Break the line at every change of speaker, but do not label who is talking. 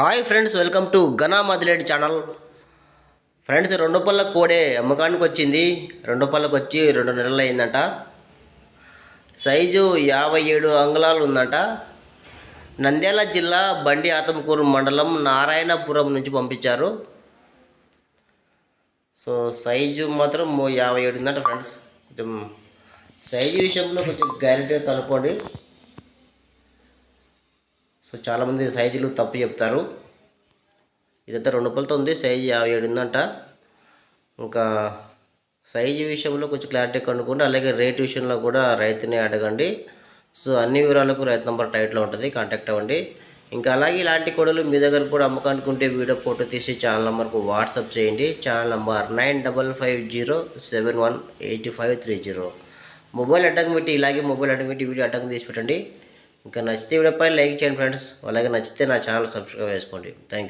Hi friends welcome to గనా మదిలేడ్ channel friends రెండు పళ్ళ కోడే అమ్మకానికి వచ్చింది. రెండు పళ్ళకి వచ్చి రెండు నెలలు అయిందంట. సైజు యాభై ఏడు అంగుళాలు ఉందంట. నంద్యాల జిల్లా బండి ఆతమకూరు మండలం నారాయణపురం నుంచి పంపించారు. సో సైజు మాత్రం యాభై ఏడు ఉందంట ఫ్రెండ్స్ కొంచెం సైజు విషయంలో కొంచెం గ్యారెంటీగా కనుక్కోండి. సో చాలామంది సైజులు తప్పు చెప్తారు. ఇదంతా రెండు రూపాయలతో ఉంది. సైజు యాభై ఏడు ఉందంట. ఇంకా సైజు విషయంలో కొంచెం క్లారిటీ కనుక్కోండి. అలాగే రేట్ విషయంలో కూడా రైతుని అడగండి. సో అన్ని వివరాలకు రైతు నెంబర్ టైట్లో ఉంటుంది. కాంటాక్ట్ అవ్వండి. ఇంకా అలాగే ఇలాంటి కొడలు మీ దగ్గర కూడా అమ్మకానికి ఉంటే వీడియో ఫోటో తీసి ఛానల్ నెంబర్కు వాట్సాప్ చేయండి. Channel number nine double five zero seven one eighty five three zero mobile అడ్డం పెట్టి ఇలాగే మొబైల్ అడ్డం పెట్టి వీడియో అడ్డం తీసి పెట్టండి ఇంకా నచ్చితే వీడియోపై లైక్ చేయండి ఫ్రెండ్స్. అలాగే నచ్చితే నా ఛానల్ సబ్స్క్రైబ్ చేసుకోండి. Thank you